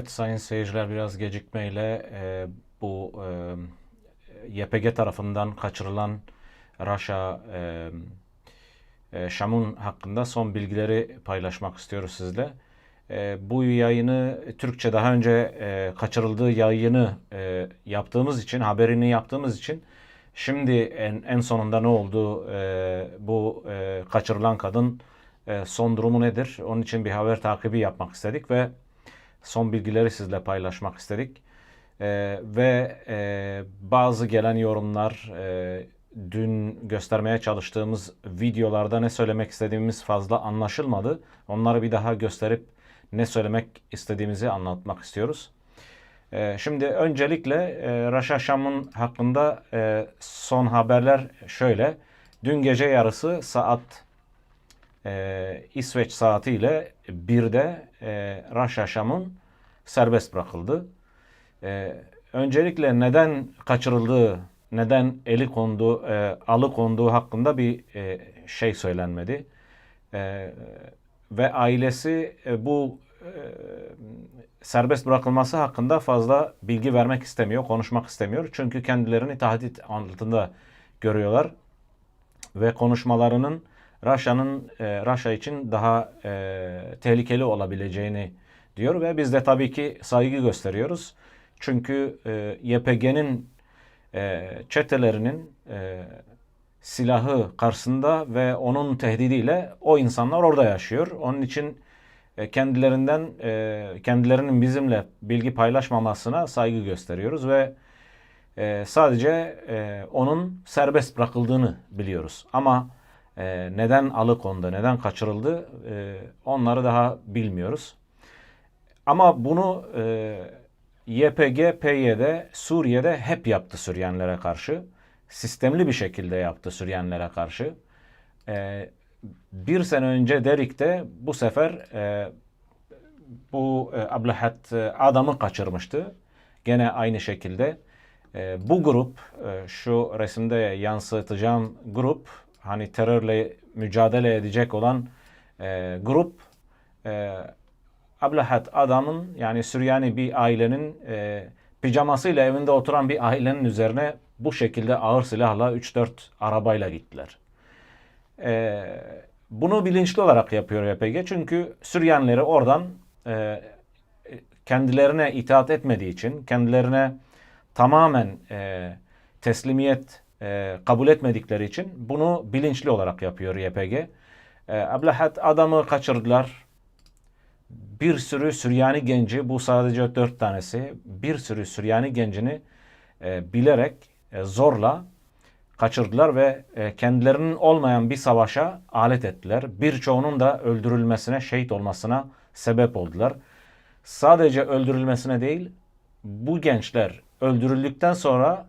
Evet sayın seyirciler biraz gecikmeyle e, bu e, YPG tarafından kaçırılan Raşa e, e, Şam'un hakkında son bilgileri paylaşmak istiyoruz sizle. E, bu yayını Türkçe daha önce e, kaçırıldığı yayını e, yaptığımız için, haberini yaptığımız için şimdi en, en sonunda ne oldu? E, bu e, kaçırılan kadın e, son durumu nedir? Onun için bir haber takibi yapmak istedik ve son bilgileri sizle paylaşmak istedik. Ee, ve e, bazı gelen yorumlar, e, dün göstermeye çalıştığımız videolarda ne söylemek istediğimiz fazla anlaşılmadı. Onları bir daha gösterip ne söylemek istediğimizi anlatmak istiyoruz. Ee, şimdi öncelikle e, Raşa Şam'ın hakkında e, son haberler şöyle. Dün gece yarısı saat e, İsveç saatiyle 1'de e, Raşa Şam'ın serbest bırakıldı. E, öncelikle neden kaçırıldığı, neden eli konduğu, e, alıkonduğu hakkında bir e, şey söylenmedi. E, ve ailesi e, bu e, serbest bırakılması hakkında fazla bilgi vermek istemiyor, konuşmak istemiyor. Çünkü kendilerini tahdit altında görüyorlar ve konuşmalarının Raşa'nın e, Raşa için daha e, tehlikeli olabileceğini diyor ve biz de tabii ki saygı gösteriyoruz. Çünkü e, YPG'nin e, çetelerinin e, silahı karşısında ve onun tehdidiyle o insanlar orada yaşıyor. Onun için e, kendilerinden e, kendilerinin bizimle bilgi paylaşmamasına saygı gösteriyoruz ve e, sadece e, onun serbest bırakıldığını biliyoruz. Ama e, neden alıkondu, neden kaçırıldı e, onları daha bilmiyoruz. Ama bunu e, YPG, PYD Suriye'de hep yaptı Süryanilere karşı. Sistemli bir şekilde yaptı Süryanilere karşı. E, bir sene önce Derik'te bu sefer e, bu e, Ablahat e, adamı kaçırmıştı. Gene aynı şekilde. E, bu grup, e, şu resimde yansıtacağım grup, hani terörle mücadele edecek olan e, grup, e, Ablahat adamın yani Süryani bir ailenin e, pijamasıyla evinde oturan bir ailenin üzerine bu şekilde ağır silahla 3-4 arabayla gittiler. E, bunu bilinçli olarak yapıyor YPG çünkü Süryanileri oradan e, kendilerine itaat etmediği için, kendilerine tamamen e, teslimiyet e, kabul etmedikleri için bunu bilinçli olarak yapıyor YPG. E, Ablahat adamı kaçırdılar bir sürü Süryani genci, bu sadece dört tanesi, bir sürü Süryani gencini e, bilerek e, zorla kaçırdılar ve e, kendilerinin olmayan bir savaşa alet ettiler. Birçoğunun da öldürülmesine, şehit olmasına sebep oldular. Sadece öldürülmesine değil, bu gençler öldürüldükten sonra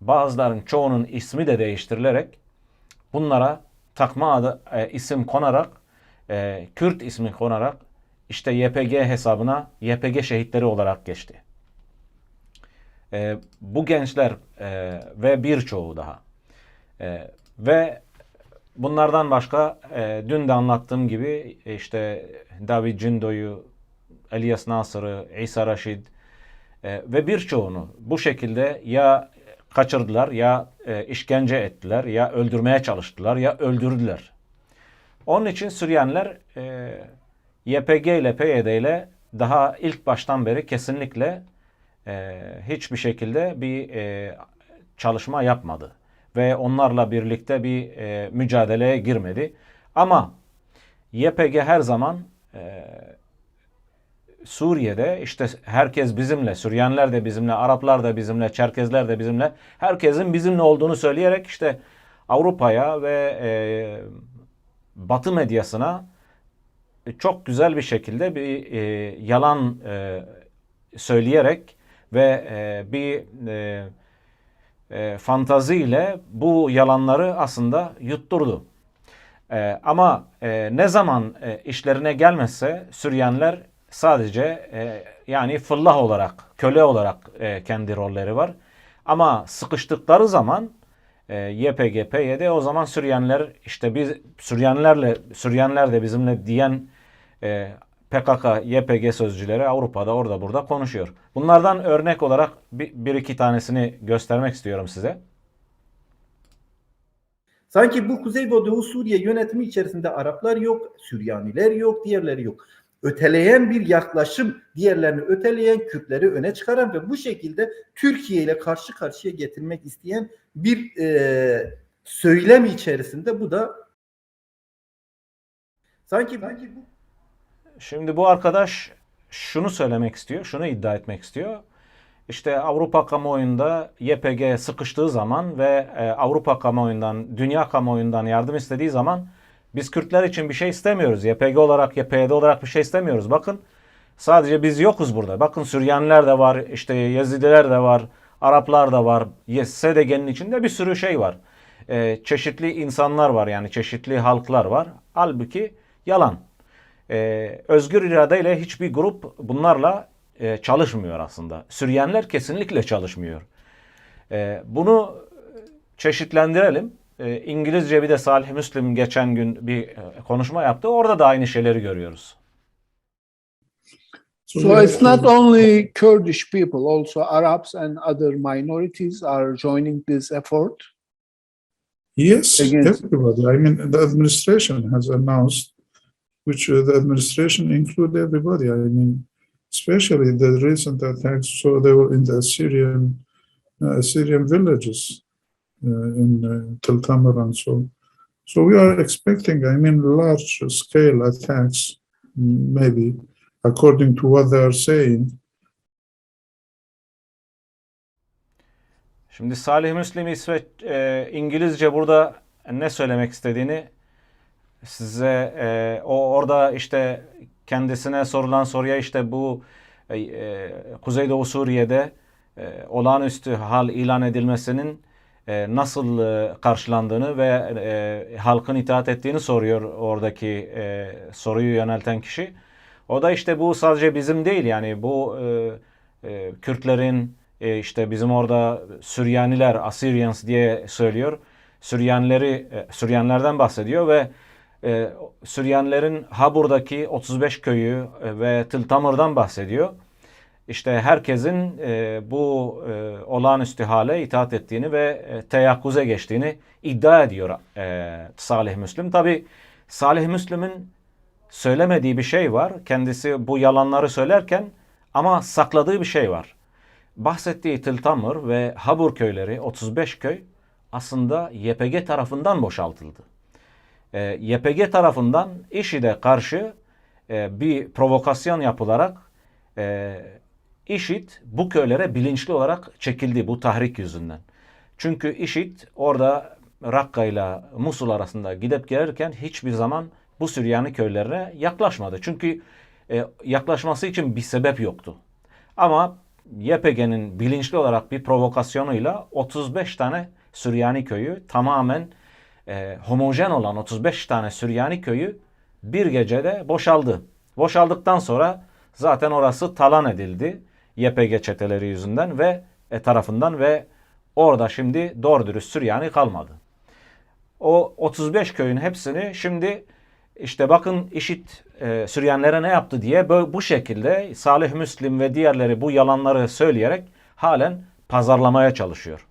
bazıların çoğunun ismi de değiştirilerek bunlara takma adı, e, isim konarak, e, Kürt ismi konarak işte YPG hesabına YPG şehitleri olarak geçti. E, bu gençler e, ve birçoğu daha e, ve bunlardan başka e, dün de anlattığım gibi işte David Cindo'yu, Elias Nasır'ı, İsa Raşid e, ve birçoğunu bu şekilde ya kaçırdılar ya e, işkence ettiler ya öldürmeye çalıştılar ya öldürdüler. Onun için Süryaniler e, YPG ile PYD ile daha ilk baştan beri kesinlikle e, hiçbir şekilde bir e, çalışma yapmadı. Ve onlarla birlikte bir mücadeleye girmedi. Ama YPG her zaman Suriye'de işte herkes bizimle, Süryaniler de bizimle, Araplar da bizimle, Çerkezler de bizimle, herkesin bizimle olduğunu söyleyerek işte Avrupa'ya ve e, Batı medyasına çok güzel bir şekilde bir e, yalan e, söyleyerek ve e, bir e, e, fantazi ile bu yalanları aslında yutturdu. E, ama e, ne zaman e, işlerine gelmezse Süryaniler sadece e, yani fıllah olarak, köle olarak e, kendi rolleri var. Ama sıkıştıkları zaman e, YPG, PYD o zaman Süryaniler işte biz Süryanilerle Süryaniler de bizimle diyen e, PKK, YPG sözcüleri Avrupa'da orada burada konuşuyor. Bunlardan örnek olarak bir, bir iki tanesini göstermek istiyorum size. Sanki bu Kuzey ve Doğu Suriye yönetimi içerisinde Araplar yok, Süryaniler yok, diğerleri yok. Öteleyen bir yaklaşım, diğerlerini öteleyen, Kürtleri öne çıkaran ve bu şekilde Türkiye ile karşı karşıya getirmek isteyen bir e, söylem içerisinde bu da sanki, sanki bu Şimdi bu arkadaş şunu söylemek istiyor, şunu iddia etmek istiyor. İşte Avrupa kamuoyunda YPG sıkıştığı zaman ve e, Avrupa kamuoyundan, dünya kamuoyundan yardım istediği zaman biz Kürtler için bir şey istemiyoruz. YPG olarak, YPG olarak bir şey istemiyoruz. Bakın sadece biz yokuz burada. Bakın Süryaniler de var, işte Yezidiler de var, Araplar da var. SDG'nin içinde bir sürü şey var. E, çeşitli insanlar var yani çeşitli halklar var. Halbuki yalan. Ee, özgür iradeyle hiçbir grup bunlarla e, çalışmıyor aslında. Süryaniler kesinlikle çalışmıyor. Ee, bunu çeşitlendirelim. Ee, İngilizce bir de Salih Müslim geçen gün bir e, konuşma yaptı. Orada da aynı şeyleri görüyoruz. So it's not only Kurdish people, also Arabs and other minorities are joining this effort. Yes, Against- everybody. I mean, the administration has announced, which uh, the administration include everybody. I mean, especially the recent attacks. So they were in the Syrian, uh, Syrian villages in uh, Tel Tamar and so. So we are expecting, I mean, large scale attacks, maybe according to what they are saying. Şimdi Salih Müslim İsveç e, İngilizce burada ne söylemek istediğini size e, o orada işte kendisine sorulan soruya işte bu e, Kuzeydoğu Suriye'de e, olağanüstü hal ilan edilmesinin e, nasıl e, karşılandığını ve e, halkın itaat ettiğini soruyor oradaki soruyu yönelten kişi. O da işte bu sadece bizim değil yani bu e, Kürtlerin işte bizim orada Süryaniler, Assyrians diye söylüyor. Süryanileri, e, Süryanilerden bahsediyor ve e, Süryanilerin Habur'daki 35 köyü ve Tıltamır'dan bahsediyor. İşte herkesin e, bu e, olağanüstü hale itaat ettiğini ve e, teyakkuze geçtiğini iddia ediyor e, Salih Müslim. Tabi Salih Müslim'in söylemediği bir şey var. Kendisi bu yalanları söylerken ama sakladığı bir şey var. Bahsettiği Tıltamır ve Habur köyleri 35 köy aslında YPG tarafından boşaltıldı. E, YPG tarafından IŞİD'e karşı e, bir provokasyon yapılarak e, IŞİD bu köylere bilinçli olarak çekildi bu tahrik yüzünden. Çünkü IŞİD orada Rakka ile Musul arasında gidip gelirken hiçbir zaman bu Süryani köylerine yaklaşmadı. Çünkü e, yaklaşması için bir sebep yoktu. Ama YPG'nin bilinçli olarak bir provokasyonuyla 35 tane Süryani köyü tamamen e, homojen olan 35 tane Süryani köyü bir gecede boşaldı. Boşaldıktan sonra zaten orası talan edildi YPG çeteleri yüzünden ve e, tarafından ve orada şimdi doğru dürüst Süryani kalmadı. O 35 köyün hepsini şimdi işte bakın IŞİD e, Süryanilere ne yaptı diye bu şekilde Salih Müslim ve diğerleri bu yalanları söyleyerek halen pazarlamaya çalışıyor.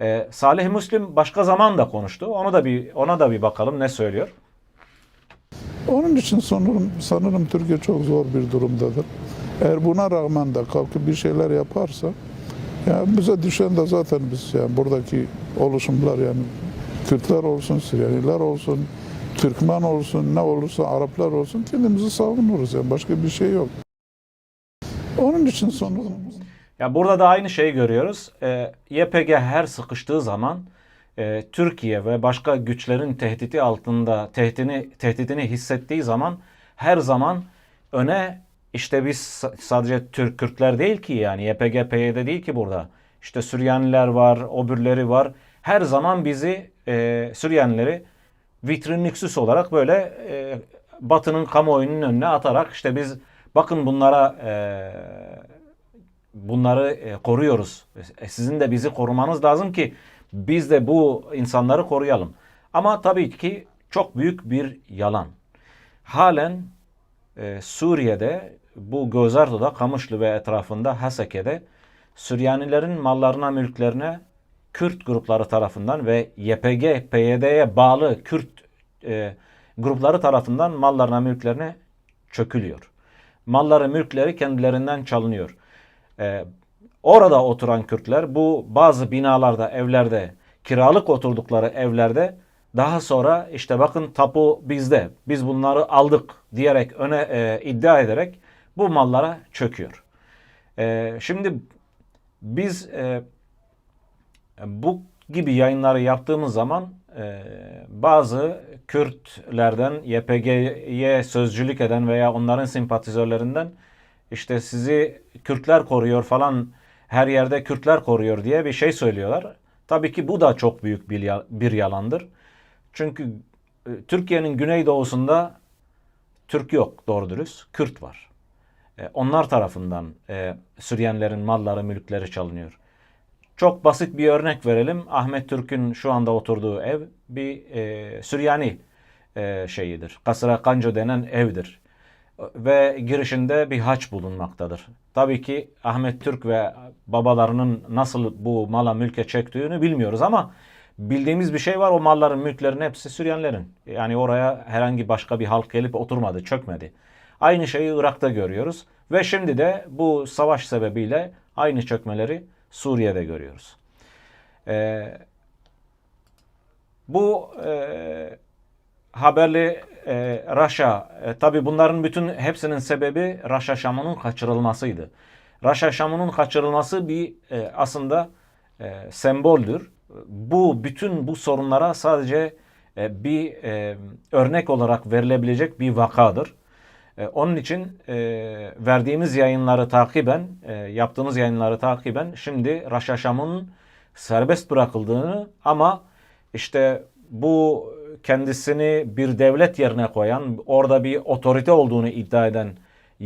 E, Salih Müslim başka zaman da konuştu. Onu da bir ona da bir bakalım ne söylüyor. Onun için sanırım, sanırım Türkiye çok zor bir durumdadır. Eğer buna rağmen de kalkıp bir şeyler yaparsa, yani bize düşen de zaten biz yani buradaki oluşumlar yani Kürtler olsun, Süryaniler olsun, Türkmen olsun, ne olursa Araplar olsun kendimizi savunuruz yani başka bir şey yok. Onun için sanırım Ya burada da aynı şeyi görüyoruz. E, YPG her sıkıştığı zaman e, Türkiye ve başka güçlerin tehdidi altında tehditini tehditini hissettiği zaman her zaman öne işte biz sa- sadece Türk Kürtler değil ki yani YPG PYD değil ki burada. İşte Süryaniler var, öbürleri var. Her zaman bizi e, Süryanileri vitrinliksüs olarak böyle e, Batı'nın kamuoyunun önüne atarak işte biz bakın bunlara e, bunları e, koruyoruz. E, Sizin de bizi korumanız lazım ki biz de bu insanları koruyalım. Ama tabii ki çok büyük bir yalan. Halen e, Suriye'de bu Gözardo'da, Kamışlı ve etrafında Haseke'de Süryanilerin mallarına, mülklerine Kürt grupları tarafından ve YPG, PYD'ye bağlı Kürt e, grupları tarafından mallarına, mülklerine çökülüyor. Malları, mülkleri kendilerinden çalınıyor. E, orada oturan Kürtler bu bazı binalarda, evlerde, kiralık oturdukları evlerde daha sonra işte bakın tapu bizde, biz bunları aldık diyerek öne e, iddia ederek bu mallara çöküyor. E, şimdi biz e, bu gibi yayınları yaptığımız zaman e, bazı Kürtlerden YPG'ye sözcülük eden veya onların simpatizörlerinden işte sizi Kürtler koruyor falan her yerde Kürtler koruyor diye bir şey söylüyorlar. Tabii ki bu da çok büyük bir, bir yalandır. Çünkü e, Türkiye'nin güneydoğusunda Türk yok doğru dürüst. Kürt var. E, onlar tarafından e, Süryanilerin malları, mülkleri çalınıyor. Çok basit bir örnek verelim. Ahmet Türk'ün şu anda oturduğu ev bir e, Süryani e, şeyidir. Kasra Kanco denen evdir. Ve girişinde bir haç bulunmaktadır. Tabii ki Ahmet Türk ve babalarının nasıl bu mala mülke çektiğini bilmiyoruz ama bildiğimiz bir şey var. O malların mülklerin hepsi Süryanilerin. Yani oraya herhangi başka bir halk gelip oturmadı, çökmedi. Aynı şeyi Irak'ta görüyoruz. Ve şimdi de bu savaş sebebiyle aynı çökmeleri Suriye'de görüyoruz. Ee, bu e, haberli e, Raşa, e, tabi bunların bütün hepsinin sebebi Raşa Şamun'un kaçırılmasıydı. Raşa kaçırılması bir e, aslında e, semboldür. Bu bütün bu sorunlara sadece e, bir e, örnek olarak verilebilecek bir vakadır. E, onun için e, verdiğimiz yayınları takiben, e, yaptığımız yayınları takiben şimdi Raşa serbest bırakıldığını ama işte bu kendisini bir devlet yerine koyan, orada bir otorite olduğunu iddia eden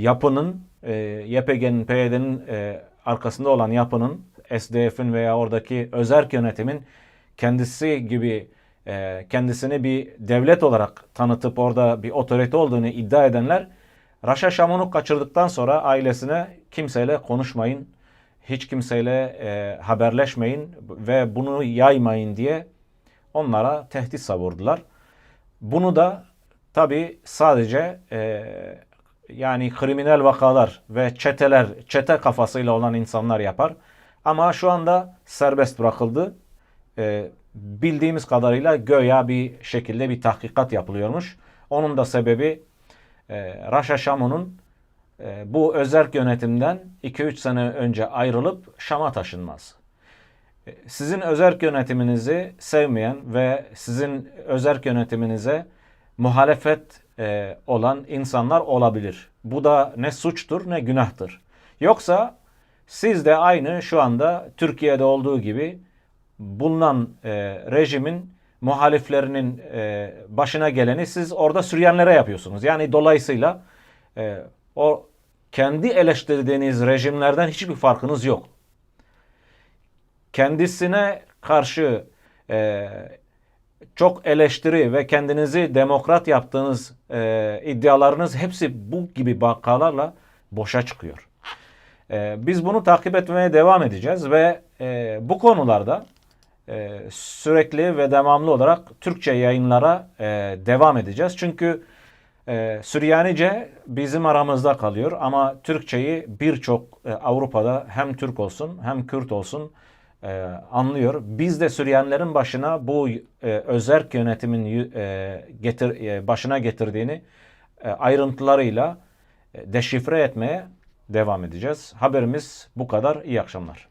yapının, e, YPG'nin, PYD'nin e, arkasında olan yapının, SDF'in veya oradaki özerk yönetimin kendisi gibi e, kendisini bir devlet olarak tanıtıp orada bir otorite olduğunu iddia edenler Raşa Şamun'u kaçırdıktan sonra ailesine kimseyle konuşmayın, hiç kimseyle e, haberleşmeyin ve bunu yaymayın diye onlara tehdit savurdular. Bunu da tabi sadece e, yani kriminal vakalar ve çeteler, çete kafasıyla olan insanlar yapar. Ama şu anda serbest bırakıldı. E, bildiğimiz kadarıyla göya bir şekilde bir tahkikat yapılıyormuş. Onun da sebebi e, Raşa Şamun'un e, bu özerk yönetimden 2-3 sene önce ayrılıp Şam'a taşınması. E, Sizin özerk yönetiminizi sevmeyen ve sizin özerk yönetiminize muhalefet e, olan insanlar olabilir. Bu da ne suçtur ne günahtır. Yoksa siz de aynı şu anda Türkiye'de olduğu gibi bulunan e, rejimin muhaliflerinin e, başına geleni siz orada Süryanlere yapıyorsunuz. Yani dolayısıyla e, o kendi eleştirdiğiniz rejimlerden hiçbir farkınız yok. Kendisine karşı e, çok eleştiri ve kendinizi demokrat yaptığınız e, iddialarınız hepsi bu gibi vakalarla boşa çıkıyor. E, biz bunu takip etmeye devam edeceğiz ve e, bu konularda e, sürekli ve devamlı olarak Türkçe yayınlara e, devam edeceğiz. Çünkü e, Süryanice bizim aramızda kalıyor ama Türkçeyi birçok e, Avrupa'da hem Türk olsun hem Kürt olsun e, anlıyor. Biz de Süryanilerin başına bu e, özerk yönetimin e, getir, e, başına getirdiğini e, ayrıntılarıyla e, deşifre etmeye devam edeceğiz. Haberimiz bu kadar. İyi akşamlar.